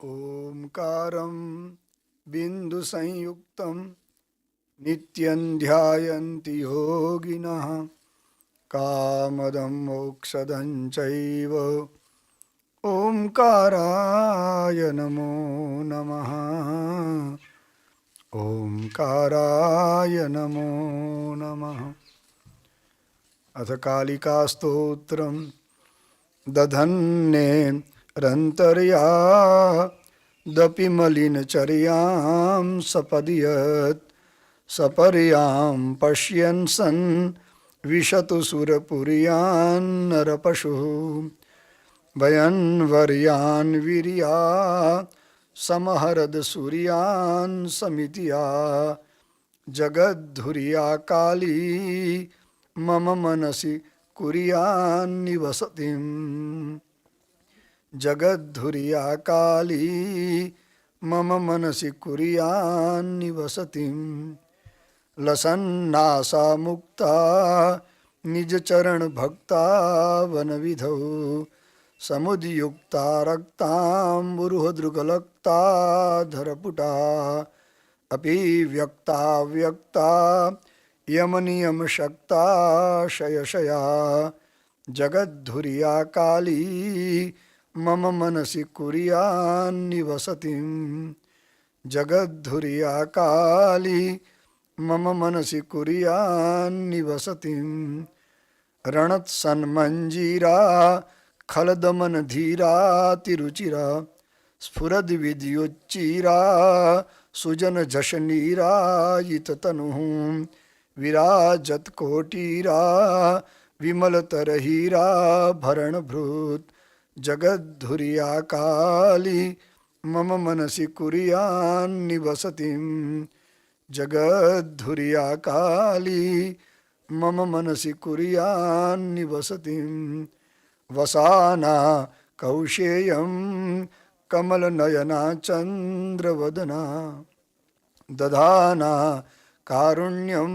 ઓમકારમ બિંદુ સંયુક્તમ નિત્યં ધ્યાયંતિ યોગિનઃ કામદમ મોક્ષદં ચૈવ ઓમકારાય નમો નમઃ ઓમકારાય નમો નમઃ અથ કાલિકા સ્તોત્રમ દધન્ને રંતર્યા દપી મલિનચર્યામ સપદિયત સપર્યામ પશ્યન સન વિશતુ સુરપુરિયાન્નરપશુ ભયન્વર્યાન વીર્યા સમહરદ સૂર્યાન સમિતિયા જગદ્ધુર્યા કાલી મમ મનસી કુરિયાન્નિવસતિમ જગદ્ધુરિયા કાલી મમ મનસી કુરિયાની વસતી લસન્નાસા મુક્તા નિજચરણ ભક્તા વનવિધૌ સમુદયુક્તા રક્તાંબુરુહદૃગલક્તા ધરપુટા અપી વ્યક્તા વ્યક્તા યમનિયમશક્તા શયશયા જગદ્ધુરિયા કાલી મમ મનસી કુરિયાન્ની વસતી જગદ્ધુરિયા કાલી મમ મનસી કુરિયાન્ની વસતી રણત્સન્મંજીરા ખલદમન ધીરા તિરુચિરા સ્ફુરદ વિદ્યુચ્ચિરા સુજન જશનીરાયિતતનુ વિરાજત કોટીરા વિમલતરહીરા ભરણભૃત જગદ્ધુરિયા કાલી મમ મનસી કુરિયાન્નિવસતી જગદ્ધુરિયા કાલી મમ મનસી કુરિયાન્નિવસતી વસાના કૌશેયમ કમલનયના ચંદ્રવદના દધાના કારુણ્યમ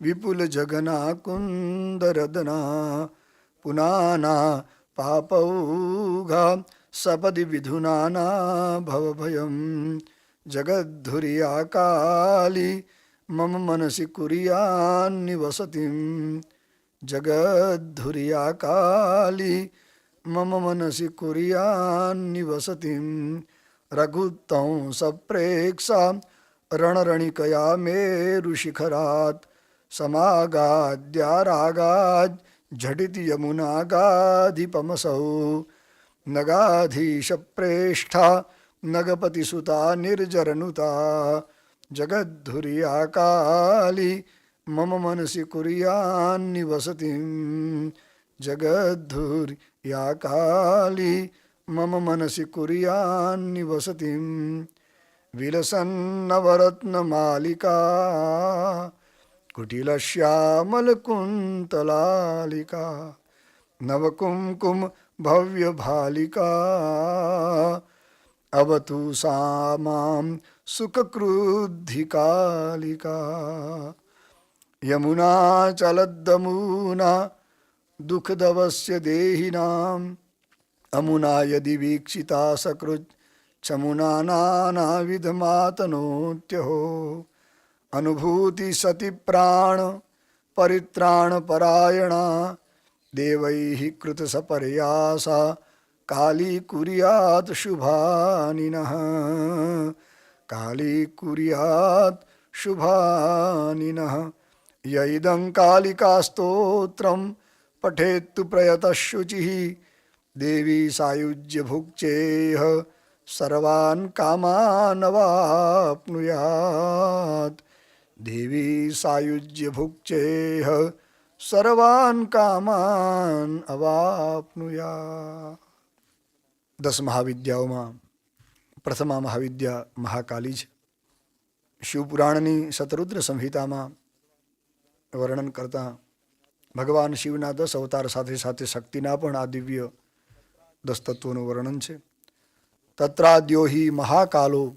વિપુલજગના કુંદરદના પુનાના पापौघा सपदि विधुनाना भवभयं। जगद्धुर्या काली मम मनसि कुर्यान्निवसतिं जगद्धुर्या काली मम मनसि कुर्यान्निवसतिं रघुत्तं सप्रेक्षा रणरणिकया मेरुशिखरात् समागाद्या रागाद् झटिति यमुनागाधिपमसौ नगाधीशप्रेष्ठा नगपतिसुता निर्जरनुता जगद्धुर्या काली मम मनसि कुर्यान्निवसतिं जगद्धुर्या काली मम मनसि कुर्यान्निवसतिं विलसन्नवरत्नमालिका कुटीला श्यामल कुंतलालिका नवकुमकुम भव्य भालिका। अब तू सामाम सुखक्रुद्धिकालिका यमुना चलद्दमुना दुःखदवस्य देहिनाम् अमुना यदि वीक्षिता सकृत् चमुना नानाविधमातनोत्यहो। અનુભૂતિ સતી પ્રાણ, પરિત્રાણ પરાયણા, દેવૈ કૃત સપર્યાસા, કાલી કુર્યાત શુભાનિન, કાલી કુર્યાત શુભાનિન, યૈદં કાલિકાસ્તોત્રમ પઠેત્તુ પ્રયતશુચિ, દેવી સાયુજ્ય ભુક્ચેહ સર્વાન કામાનવાપ્નુયાત દેવી સાયુજ્ય ભુક્ચેહ સર્વાન કામાન અવાપનુયા દસ મહાવિદ્યાઓમાં પ્રથમા મહાવિદ્યા મહાકાલી છે શિવપુરાણની શતરુદ્ર સંહિતામાં વર્ણન કરતા ભગવાન શિવના દસ અવતાર સાથે સાથે શક્તિના પણ આ દિવ્ય દસ તત્વોનું વર્ણન છે। તત્રાદ્યો હિ મહાકાલો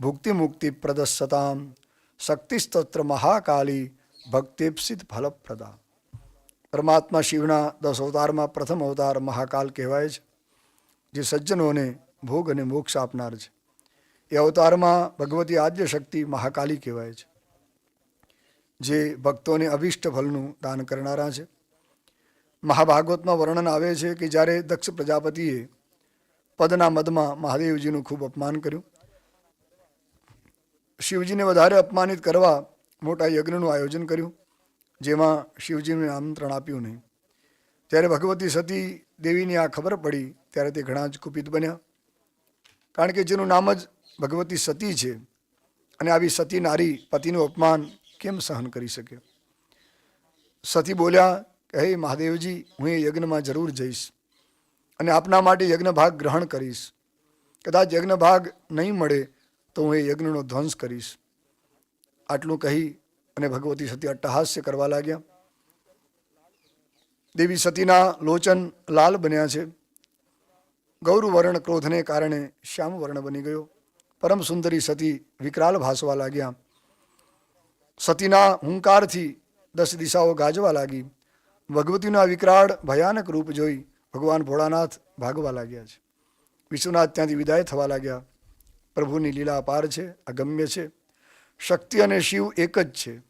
ભુક્તિ મુક્તિ પ્રદસ્સતામ શક્તિસ્તત્ર મહાકાલી ભક્તિપ્સિત ફલપ્રદા પરમાત્મા શિવના દસ અવતારમાં પ્રથમ અવતાર મહાકાલ કહેવાય છે જે સજ્જનોને ભોગ અને મોક્ષ આપનાર છે એ અવતારમાં ભગવતી આદ્ય શક્તિ મહાકાલી કહેવાય છે જે ભક્તોને અભિષ્ટ ફલનું દાન કરનારા છે મહાભાગવતમાં વર્ણન આવે છે કે જ્યારે દક્ષ પ્રજાપતિએ પદના મદમાં મહાદેવજીનું ખૂબ અપમાન કર્યું। શિવજીને વધારે અપમાનિત કરવા મોટા યજ્ઞનું આયોજન કર્યું, જેમાં શિવજીને આમંત્રણ આપ્યું નહીં. ત્યારે ભગવતી સતી દેવીની આ ખબર પડી, ત્યારે તે ઘણા જ કુપિત બન્યા. કારણ કે જેનું નામ જ ભગવતી સતી છે, અને આવી સતી નારી પતિનું અપમાન કેમ સહન કરી શકે? સતી બોલ્યા કે હે મહાદેવજી, હું એ યજ્ઞમાં જરૂર જઈશ અને આપના માટે યજ્ઞ ભાગ ગ્રહણ કરીશ. કદાચ યજ્ઞ ભાગ નહીં મળે તો હું એ યજ્ઞનો ધ્વંસ કરીશ. આટલું કહી અને ભગવતી સતી અટ્ટહાસ્ય કરવા લાગ્યા. દેવી સતીના લોચન લાલ બન્યા છે. ગૌરવર્ણ ક્રોધને કારણે શ્યામ વર્ણ બની ગયો. પરમ સુંદરી સતી વિકરાલ ભાસવા લાગ્યા. સતીના હુંકારથી દસ દિશાઓ ગાજવા લાગી. ભગવતીના વિકરાળ ભયાનક રૂપ જોઈ ભગવાન ભોળાનાથ ભાગવા લાગ્યા છે. વિશ્વનાથ ત્યાંથી વિદાય થવા લાગ્યા. પ્રભુની લીલા અપાર છે અગમ્ય છે. શક્તિ અને શિવ એક જ છે.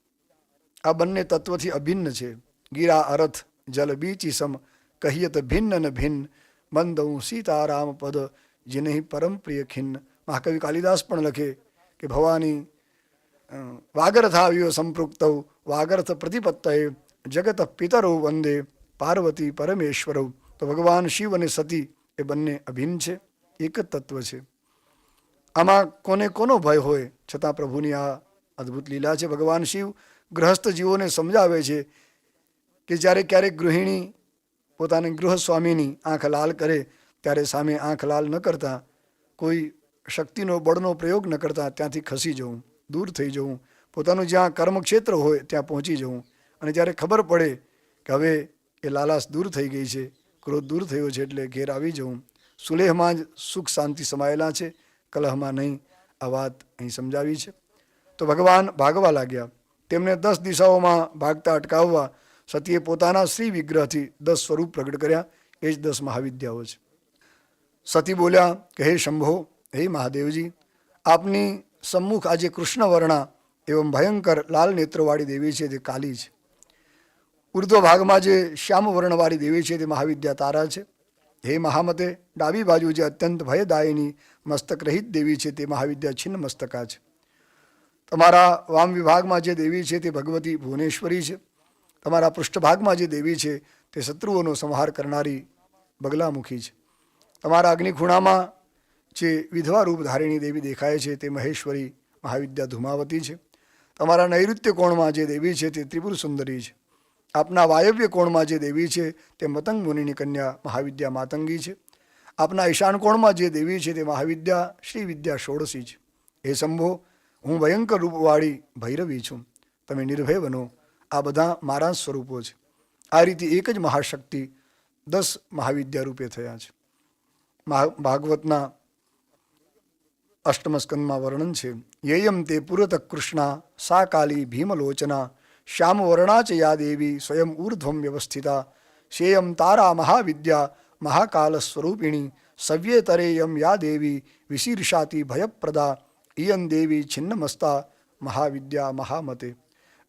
આ બંને તત્વથી અભિન્ન છે. ગીરા અરથ જલ બીચી સમ તો ભિન્ન ન ભિન્ન, મંદઉં સીતારામ પદ જેને પરમ પ્રિય ખિન્ન. મહાકવિ કાલિદાસ પણ લખે કે ભવાની વાગર્થાવ્યો સંપૃક્તૌ, વાગરથ પ્રતિપત્તયે, જગત પિતરો વંદે, પાર્વતી પરમેશ્વરૌ. તો ભગવાન શિવ અને સતી એ બંને અભિન્ન છે. એક જ તત્વ છે. આમાં કોને કોનો ભય હોય, છતાં પ્રભુની આ અદ્ભુત લીલા છે ભગવાન શિવ. ગૃહસ્થ જીવોને સમજાવે છે કે જ્યારે ક્યારેક ગૃહિણી પોતાની ગૃહસ્વામીની આંખ લાલ કરે, ત્યારે સામે આંખ લાલ ન કરતા, કોઈ શક્તિનો, બળનો પ્રયોગ ન કરતા ત્યાંથી ખસી જવું, દૂર થઈ જવું, પોતાનું જ્યાં કર્મક્ષેત્ર હોય ત્યાં પહોંચી જવું. અને જ્યારે ખબર પડે કે હવે એ લાલાશ દૂર થઈ ગઈ છે, ક્રોધ દૂર થયો છે એટલે ઘેર આવી જવું. સુલેહમાં જ સુખ શાંતિ સમાયેલા છે. કલહમાં નહીં, આ વાત અહીં સમજાવી છે. તો ભગવાન ભાગવા લાગ્યા. તેમને દસ દિશાઓમાં ભાગતા અટકાવવા સતીએ પોતાના શ્રી વિગ્રહથી દસ સ્વરૂપ પ્રગટ કર્યા. એ જ દસ મહાવિદ્યાઓ છે. સતી બોલ્યા કે હે શંભો, હે મહાદેવજી, આપની સમ્મુખ આજે કૃષ્ણ વર્ણા એવં ભયંકર લાલ નેત્રવાળી દેવી છે તે કાલી છે. ઉર્ધ્વ ભાગમાં જે શ્યામ વર્ણવાળી દેવી છે, તે મહાવિદ્યા તારા છે. હે મહામતે, ડાબી બાજુ જે અત્યંત ભયદાયિની મસ્તક રહિત દેવી છે તે મહાવિદ્યા છિન્ન મસ્તકા છે. તમારા વામ વિભાગમાં જે દેવી છે તે ભગવતી ભુવનેશ્વરી છે. તમારા પૃષ્ઠભાગમાં જે દેવી છે તે શત્રુઓનો સંહાર કરનારી બગલામુખી છે. તમારા અગ્નિખૂણામાં જે વિધવા રૂપ ધારીણી દેવી દેખાય છે તે મહેશ્વરી મહાવિદ્યા ધુમાવતી છે. તમારા નૈઋત્ય કોણમાં જે દેવી છે તે ત્રિપુર સુંદરી છે. આપના વાયવ્ય કોણમાં જે દેવી છે તે મતંગ મુનિની કન્યા મહાવિદ્યા માતંગી છે. આપના ઈશાન કોણમાં જે દેવી છે તે મહાવિદ્યા શ્રી વિદ્યા ષોડશી છે. એ સંભો હું ભયંકર રૂપવાળી ભૈરવી છું. તમે નિર્ભય બનો. આ બધા મારા સ્વરૂપો છે. આ રીતે એક જ મહાશક્તિ દસ મહાવિદ્યા રૂપે થયા છે. ભાગવતના અષ્ટમસ્કંદમાં વર્ણન છે, યેયમ તે પુરત કૃષ્ણા, સા કાલી ભીમલોચના શ્યામવર્ણા ચ યા દેવી સ્વયં ઊર્ધ્વમ વ્યવસ્થિતા શેયમ તારા મહાવિદ્યા મહાકાલ સ્વરૂપિણી સવ્યેતરેયમ યા દેવી વિશીર્ષાતી ભયપ્રદા ઇયં દેવી છિન્નમસ્તા મહાવિદ્યા મહામતે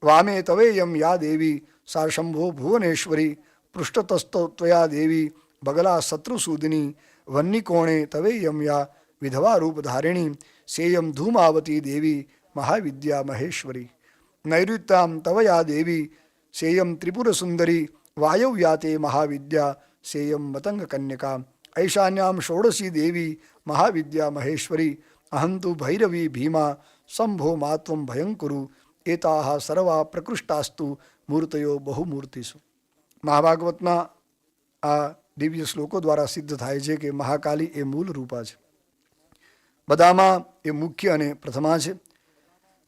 વામે તવેયમ યા દેવી સા શંભો ભુવનેશ્વરી પૃષ્ઠતસ્તો ત્વયા દેવી બગલા શત્રુસૂદની વન્નિકોણે તવેયમ યા વિધવા રૂપ ધારિણી સેયમ ધૂમાવતી દેવી મહાવિદ્યા મહેશ્વરી નૈઋત્યામ તવયા દેવી સેયમ ત્રિપુર સુંદરી વાયવ્યાતે મહાવિદ્યા સેયમ મતંગ કન્યકા ઐશાન્યામ ષોડશી દેવી મહાવિદ્યા મહેશ્વરી અહંતુ ભૈરવી ભીમા સંભો માત્વમ ભયંકુરુ એતાહ સર્વા પ્રકૃષ્ટાસ્તુ મૂર્તયો બહુમૂર્તિસુ મહાભાગવતના આ દિવ્ય શ્લોકો દ્વારા સિદ્ધ થાય છે કે મહાકાલી એ મૂળ રૂપા છે બધામાં એ મુખ્ય અને પ્રથમા છે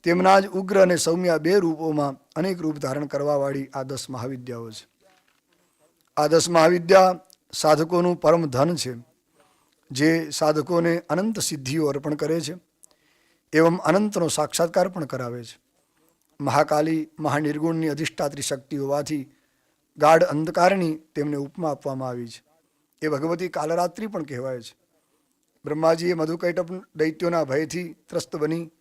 તેમના જ ઉગ્ર અને સૌમ્યા બે રૂપોમાં અનેક રૂપ ધારણ કરવાવાળી આ દસ મહાવિદ્યાઓ છે. આ દસ મહાવિદ્યા સાધકોનું પરમ ધન છે, જે સાધકોને અનંત સિદ્ધિઓ અર્પણ કરે છે, એવમ અનંતનો સાક્ષાત્કાર પણ કરાવે છે. મહાકાલી મહાનિર્ગુણની અધિષ્ઠાત્રી શક્તિ હોવાથી ગાઢ અંધકારની તેમને ઉપમા આપવામાં આવી છે. એ ભગવતી કાલરાત્રિ પણ કહેવાય છે. બ્રહ્માજીએ મધુકૈટપ દૈત્યોના ભયથી ત્રસ્ત બની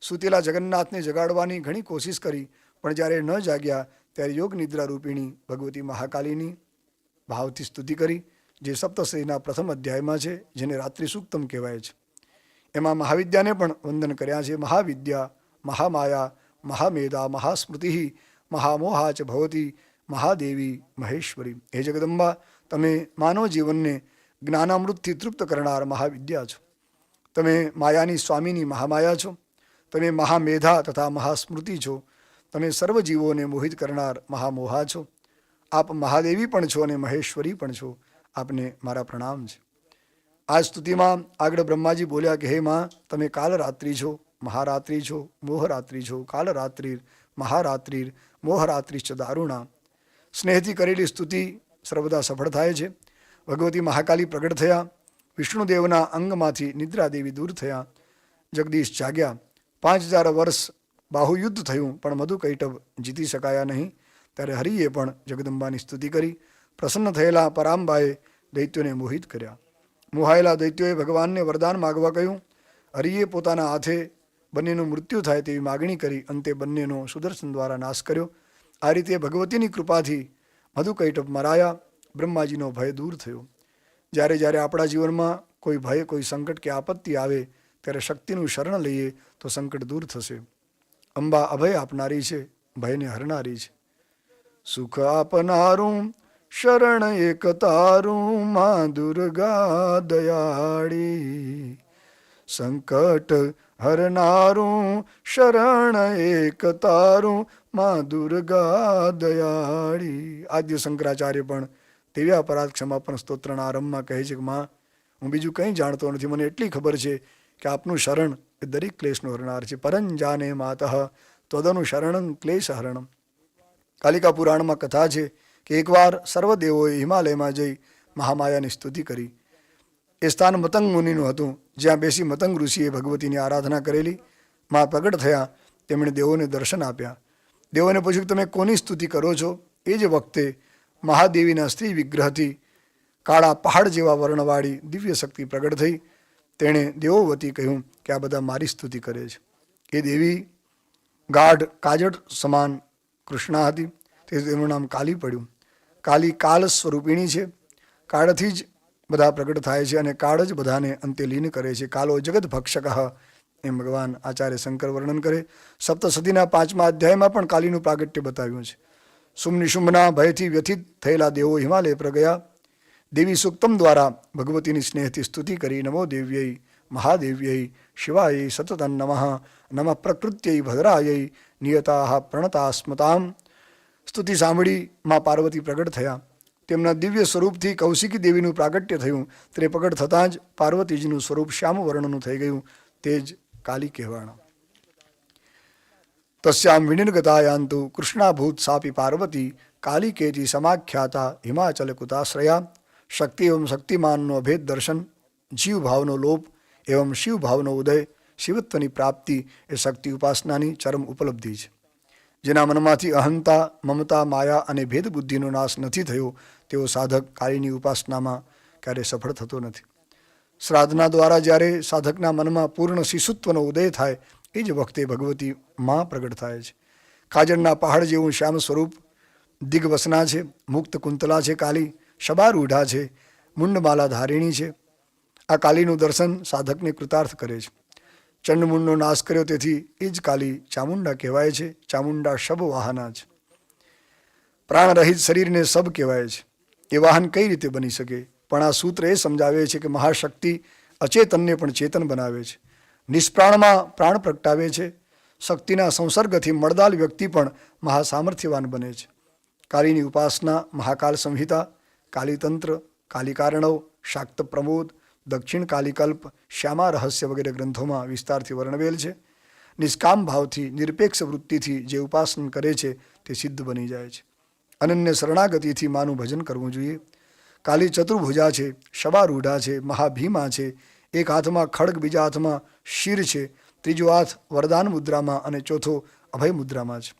સૂતેલા જગન્નાથને જગાડવાની ઘણી કોશિશ કરી, પણ જ્યારે ન જાગ્યા ત્યારે યોગ નિદ્રા રૂપિણી ભગવતી મહાકાલીની ભાવથી સ્તુતિ કરી, જે સપ્તશ્રીના પ્રથમ અધ્યાયમાં છે, જેને રાત્રિ સૂક્તમ કહેવાય છે. એમાં મહાવિદ્યાને પણ વંદન કર્યા છે, મહાવિદ્યા, મહામાયા, મહામેધા, મહાસ્મૃતિ, મહામોહા ચ ભવતી, મહાદેવી, મહેશ્વરી. હે જગદંબા, તમે માનવ જીવનને જ્ઞાનામૃતથી તૃપ્ત કરનાર મહાવિદ્યા છો. તમે માયાની સ્વામીની મહામાયા છો. તમે મહામેધા તથા મહાસ્મૃતિ છો. તમે સર્વ જીવોને મોહિત કરનાર મહામોહા છો. આપ મહાદેવી પણ છો અને મહેશ્વરી પણ છો. આપને મારા પ્રણામ છે. આ સ્તુતિમાં આગળ બ્રહ્માજી બોલ્યા કે, હે માં, તમે કાલરાત્રિ છો, મહારાત્રિ છો, મોહરાત્રિ છો કાલરાત્રિર મહારાત્રિર મોહરાત્રિશ્ચ દારુણા. સ્નેહથી કરેલી સ્તુતિ સર્વદા સફળ થાય છે. ભગવતી મહાકાલી પ્રગટ થયા. વિષ્ણુદેવના અંગમાંથી નિદ્રાદેવી દૂર થયા. જગદીશ જાગ્યા. પાંચ હજાર વર્ષ બાહુયુદ્ધ થયું, પણ મધુકૈટવ જીતી શકાયા નહીં. ત્યારે હરિએ પણ જગદંબાની સ્તુતિ કરી. પ્રસન્ન થયેલા પરામબાએ દૈત્યોને મોહિત કર્યા. મોહાયેલા દૈત્યોએ ભગવાનને વરદાન માગવા કહ્યું. હરિએ પોતાના હાથે બંનેનું મૃત્યુ થાય તેવી માગણી કરી, અંતે બંનેનો સુદર્શન દ્વારા નાશ કર્યો. આ રીતે ભગવતીની કૃપાથી મધુકૈટપ મરાયા. બ્રહ્માજીનો ભય દૂર થયો. જ્યારે જ્યારે આપણા જીવનમાં કોઈ ભય, કોઈ સંકટ કે આપત્તિ આવે ત્યારે શક્તિનું શરણ લઈએ તો સંકટ દૂર થશે. અંબા અભય આપનારી છે, ભયને હરનારી છે. સુખ આપનારું, શરણ એક તારું, માં દુર્ગા દયાળી. સંકટ હરનારું, શરણ એક તારું, માં દુર્ગા દયાળી. આદ્ય શંકરાચાર્ય પણ દિવ્યા અપરાધ ક્ષમાપણ સ્તોત્રના આરંભમાં કહે છે કે, માં, હું બીજું કંઈ જાણતો નથી. મને એટલી ખબર છે કે આપનું શરણ એ દરેક ક્લેશનો હરનાર છે. પરંજાને માતઃ, ત્વદનું શરણ ક્લેશ હરણમ કાલિકા પુરાણમાં કથા છે કે એકવાર સર્વદેવોએ હિમાલયમાં જઈ મહામાયાની સ્તુતિ કરી. એ સ્થાન મતંગ મુનિનું હતું. જ્યાં બેસી મતંગ ઋષિએ ભગવતીની આરાધના કરેલી. માં પ્રગટ થયા, તેમણે દેવોને દર્શન આપ્યા. દેવોને પૂછ્યું કે તમે કોની સ્તુતિ કરો છો? એ જ વખતે મહાદેવીના સ્ત્રી વિગ્રહથી કાળા પહાડ જેવા વર્ણવાળી દિવ્ય શક્તિ પ્રગટ થઈ. તેણે દેવો વતી કહ્યું કે આ બધા મારી સ્તુતિ કરે છે. એ દેવી ગાઢ કાજળ સમાન કૃષ્ણા હતી. તે તેનું નામ કાલી પડ્યું. કાલી કાલ સ્વરૂપિણી છે. કાળથી જ બધા પ્રગટ થાય છે અને કાળ જ બધાને અંતે લીન કરે છે. કાલો જગત ભક્ષક એમ ભગવાન આચાર્ય શંકર વર્ણન કરે. સપ્તસદીના પાંચમા અધ્યાયમાં પણ કાલીનું પ્રાગટ્ય બતાવ્યું છે. સુમનિશુંભના ભયથી વ્યથિત થયેલા દેવો હિમાલય પર ગયા. દેવી સુક્તમ દ્વારા ભગવતીની સ્નેહથી સ્તુતિ કરી, નમો દેવ્યೈ, મહાદેવ્યೈ, શિવાય, સતત નમઃ, નમ પ્રકૃત્યೈ ભદ્રાય, નિયતા પ્રણતા સ્મતામ. સ્તુતિ સાંભળી માં પાર્વતી પ્રગટ થયા. તેમના દિવ્ય સ્વરૂપથી કૌશિકી દેવીનું પ્રાગટ્ય થયું. તે પ્રગટ થતાં જ પાર્વતીજીનું સ્વરૂપ શ્યામ વર્ણનું થઈ ગયું. તે જ કાલી કહેવાણા. તસ્યામ વિનિર્ગતાયાંતુ કૃષ્ણાભૂત સાપી પાર્વતી કાલિકેતી સમાખ્યાતા હિમાચલ કુતાશ્રયા શક્તિ એવં શક્તિમાનનો અભેદ દર્શન, જીવ ભાવનો લોપ એવં શિવ ભાવનો ઉદય, શિવત્વની પ્રાપ્તિ એ શક્તિ ઉપાસનાની ચરમ ઉપલબ્ધિ છે. જેના મનમાંથી અહંતા, મમતા, માયા અને ભેદબુદ્ધિનો નાશ નથી થયો તેવો સાધક કાળીની ઉપાસનામાં ક્યારેય સફળ થતો નથી. શ્રાદ્ધના દ્વારા જ્યારે સાધકના મનમાં પૂર્ણ શિશુત્વનો ઉદય થાય, એ જ વખતે ભગવતી માં પ્રગટ થાય છે. કાજળના પહાડ જેવું શ્યામ સ્વરૂપ, દિગ્વસના છે, મુક્ત કુંતલા છે કાલી શબારૂઢા છે, મુંડમાલા ધારિણી છે. આ કાલીનું દર્શન સાધકને કૃતાર્થ કરે છે. ચંડમુંડનો નાશ કર્યો તેથી એ જ કાલી ચામુંડા કહેવાય છે, ચામુંડા શબ વાહના છે. પ્રાણરહિત શરીરને સબ કહેવાય છે. એ વાહન કઈ રીતે બની શકે? પણ આ સૂત્ર એ સમજાવે છે કે મહાશક્તિ અચેતનને પણ ચેતન બનાવે છે. નિષ્પ્રાણમાં પ્રાણ પ્રગટાવે છે. શક્તિના સંસર્ગથી મળદાલ વ્યક્તિ પણ મહાસામર્થ્યવાન બને છે. કાલીની ઉપાસના, મહાકાલ સંહિતા કાલીતંત્ર, કાલિકારણવ શાક્ત પ્રમોદ દક્ષિણ કાલિકલ્પ, શ્યામા રહસ્ય વગેરે ગ્રંથોમાં વિસ્તારથી વર્ણવેલ છે. નિષ્કામ ભાવથી, નિરપેક્ષ વૃત્તિથી જે ઉપાસન કરે છે તે સિદ્ધ બની જાય છે. અનન્ય શરણાગતિથી માનું ભજન કરવું જોઈએ. કાલી ચતુર્ભુજા છે શબારૂઢા છે, મહાભીમા છે, એક હાથમાં ખડગ, બીજા હાથમાં શિર છે, ત્રીજો હાથ વરદાન મુદ્રામાં અને ચોથો અભય મુદ્રામાં છે.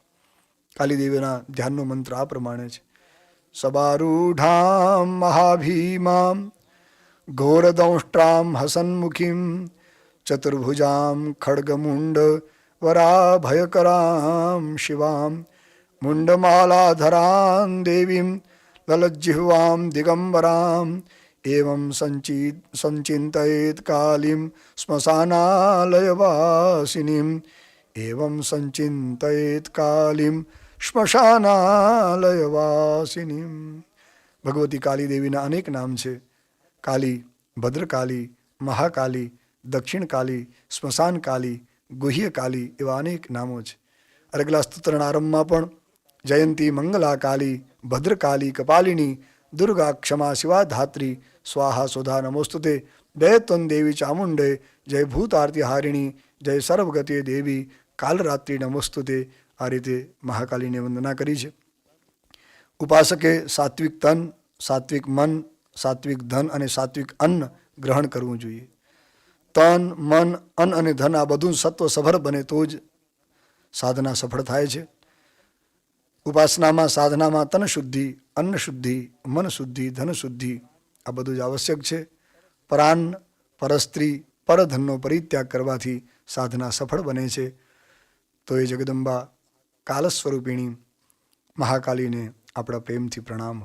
કાલીદેવીના ધ્યાનનો મંત્ર આ પ્રમાણે છે. સબારૂઢામ મહાભીમાં ઘોરદંષ્ટ્રામ હસન્મુખીં ચતુર્ભુજાં ખડગમુંડ વરાભયકરાં શિવાં મુંડમાલાધરાં દેવીં લલજ્જિહ્વાં દિગંબરાં એવં સંચિત સંચિંતયેત કાલીં સ્મશાનાલયવાસિનીમ એવં સંચિંતયેત કાલીમ સ્મશાનાલયવાસિનીમ ભગવતી કાલી દેવીના અનેક નામ છે. કાલી, ભદ્રકાલી, મહાકાલી દક્ષિણ કાલી સ્મશાન કાલી ગુહ્ય એવા અનેક નામો છે. અરગલા સ્તોત્રના આરંભમાં પણ જયંતી મંગલા કાલી ભદ્રકાલી, કપાલિની, દુર્ગા ક્ષમા શિવા ધાત્રી સ્વાહા સુધા નમોસ્તુતે જય દેવી ચામુંડે, જય ભૂત આરતી હારિણી જય સર્વગતે દેવી, કાલરાત્રિ નમોસ્તુતે આ રીતે મહાકાલીને વંદના કરી છે. ઉપાસકે સાત્વિક તન, સાત્વિક મન, સાત્વિક ધન અને સાત્વિક અન્ન ગ્રહણ કરવું જોઈએ. તન, મન, અન્ન અને ધન આ બધું સત્વ સભર બને તો જ સાધના સફળ થાય છે. ઉપાસનામાં, સાધનામાં તન શુદ્ધિ, અન્ન શુદ્ધિ, મન શુદ્ધિ, ધન શુદ્ધિ આ બધું જ આવશ્યક છે. પરાન, પરસ્ત્રી, પરધનનો પરિત્યાગ કરવાથી સાધના સફળ બને છે. તો એ જગદંબા કાલ સ્વરૂપિણી મહાકાલીને આપણા પ્રેમથી પ્રણામ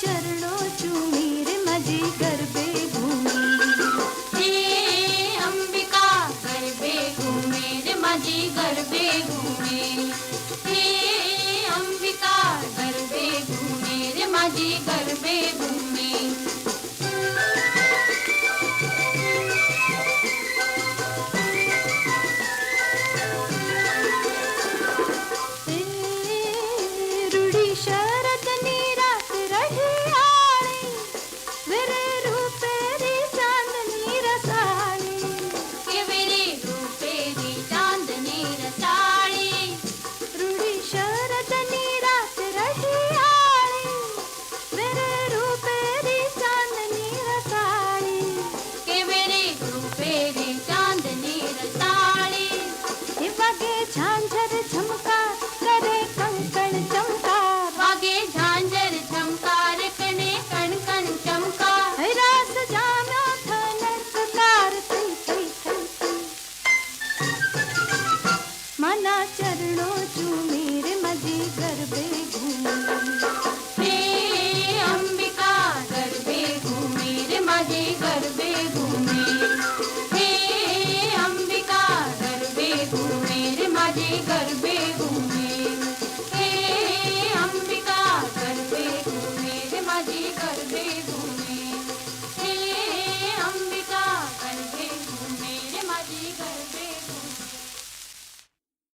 चरणो चूरे मि गर्बे भूमे अम्बिका गर् बे भूमे मे गर् बे भूमे अम्बिका गर्बे भूमेरे मे गर्बे भ